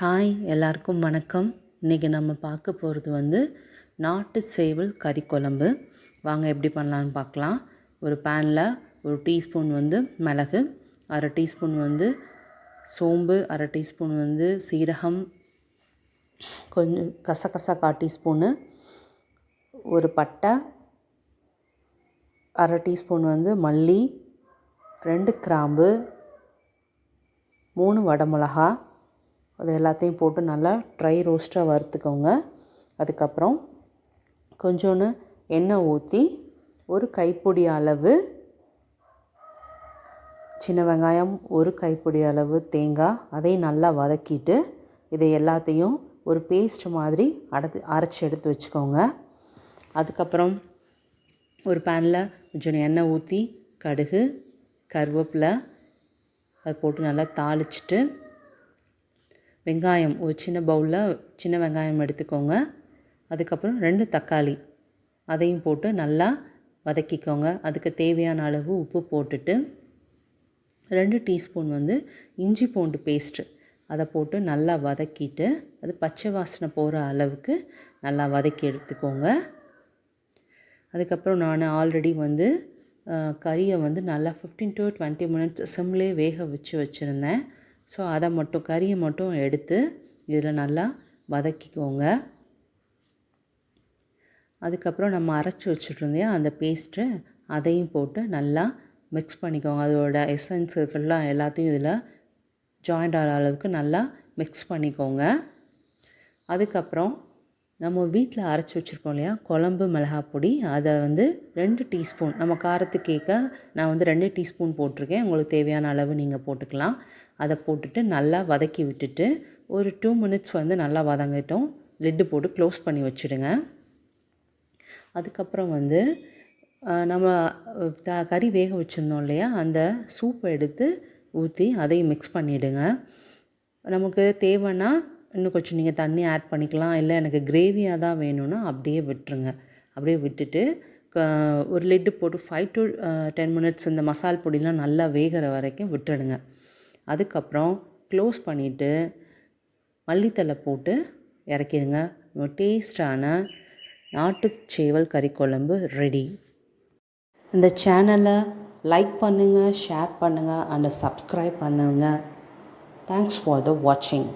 Hi எல்லாருக்கும் வணக்கம். இன்றைக்கி நம்ம பார்க்க போகிறது வந்து நாட்டு சேவல் கறி குழம்பு. வாங்க எப்படி பண்ணலான்னு பார்க்கலாம். ஒரு பேனில் ஒரு டீஸ்பூன் வந்து மிளகு அரை டீஸ்பூன் வந்து சோம்பு அரை டீஸ்பூன் வந்து சீரகம் கொஞ்சம் கசகசா கால் டீஸ்பூனு ஒரு பட்டை அரை டீஸ்பூன் வந்து மல்லி ரெண்டு கிராம்பு மூணு வடமிளகா அது எல்லாத்தையும் போட்டு நல்லா ட்ரை ரோஸ்ட்டாக வறுத்துக்கோங்க. அதுக்கப்புறம் கொஞ்சோன்னு எண்ணெய் ஊற்றி ஒரு கைப்பிடி அளவு சின்ன வெங்காயம் ஒரு கைப்பிடி அளவு தேங்காய் அதையும் நல்லா வதக்கிட்டு இதை எல்லாத்தையும் ஒரு பேஸ்ட் மாதிரி அடத்து அரைச்சி எடுத்து வச்சுக்கோங்க. அதுக்கப்புறம் ஒரு பேனில் கொஞ்சம் எண்ணெய் ஊற்றி கடுகு கருவேப்பிலை அது போட்டு நல்லா தாளிச்சிட்டு வெங்காயம் ஒரு சின்ன பவுலில் சின்ன வெங்காயம் எடுத்துக்கோங்க. அதுக்கப்புறம் ரெண்டு தக்காளி. அதையும் போட்டு நல்லா வதக்கிக்கோங்க. அதுக்கு தேவையான அளவு உப்பு போட்டுட்டு ரெண்டு டீஸ்பூன் வந்து இஞ்சி பூண்டு பேஸ்ட்டு அதை போட்டு நல்லா வதக்கிட்டு அது பச்சை வாசனை போகிற அளவுக்கு நல்லா வதக்கி எடுத்துக்கோங்க. அதுக்கப்புறம் நான் ஆல்ரெடி வந்து கறியை வந்து நல்லா ஃபிஃப்டீன் டு டுவெண்ட்டி மினிட்ஸ் சிம்லே வேக வச்சு வச்சுருந்தேன். ஸோ அதை மட்டும் கறியை மட்டும் எடுத்து இதில் நல்லா வதக்கிக்கோங்க. அதுக்கப்புறம் நம்ம அரைச்சி வச்சுட்ருந்தேன் அந்த பேஸ்ட்டு அதையும் போட்டு நல்லா மிக்ஸ் பண்ணிக்கோங்க. அதோட எசன்ஸ் ஃபுல்லாக எல்லாத்தையும் இதில் ஜாயிண்ட் ஆகிற அளவுக்கு நல்லா மிக்ஸ் பண்ணிக்கோங்க. அதுக்கப்புறம் நம்ம வீட்டில் அரைச்சி வச்சுருக்கோம் இல்லையா? குழம்பு மிளகா பொடி அதை வந்து ரெண்டு டீஸ்பூன் நம்ம காரத்துக்கு ஏற்க நான் வந்து ரெண்டு டீஸ்பூன் போட்டிருக்கேன். உங்களுக்கு தேவையான அளவு நீங்கள் போட்டுக்கலாம். அதை போட்டுட்டு நல்லா வதக்கி விட்டுட்டு ஒரு டூ மினிட்ஸ் வந்து நல்லா வதங்கட்டும். லிட்டு போட்டு க்ளோஸ் பண்ணி வச்சுடுங்க. அதுக்கப்புறம் வந்து நம்ம த கறி வேக வச்சுருந்தோம் இல்லையா? அந்த சூப்பை எடுத்து ஊற்றி அதையும் மிக்ஸ் பண்ணிவிடுங்க நமக்கு தேவைன்னா இன்னும் கொஞ்சம் நீங்கள் தண்ணி ஆட் பண்ணிக்கலாம். இல்லை எனக்கு கிரேவியாக தான் வேணும்னா அப்படியே விட்டுருங்க. அப்படியே விட்டுட்டு ஒரு லிட்டு போட்டு ஃபைவ் டு டென் மினிட்ஸ் இந்த மசால் பொடிலாம் நல்லா வேகிற வரைக்கும் விட்டுடுங்க. அதுக்கப்புறம் க்ளோஸ் பண்ணிவிட்டு மல்லித்தலை போட்டு இறக்கிடுங்க. டேஸ்டான நாட்டுச்சேவல் கறி குழம்பு ரெடி இந்த சேனலை லைக் பண்ணுங்கள் ஷேர் பண்ணுங்கள் அண்ட் சப்ஸ்கிரைப் பண்ணுங்கள் தேங்க்ஸ் ஃபார் த வாட்சிங்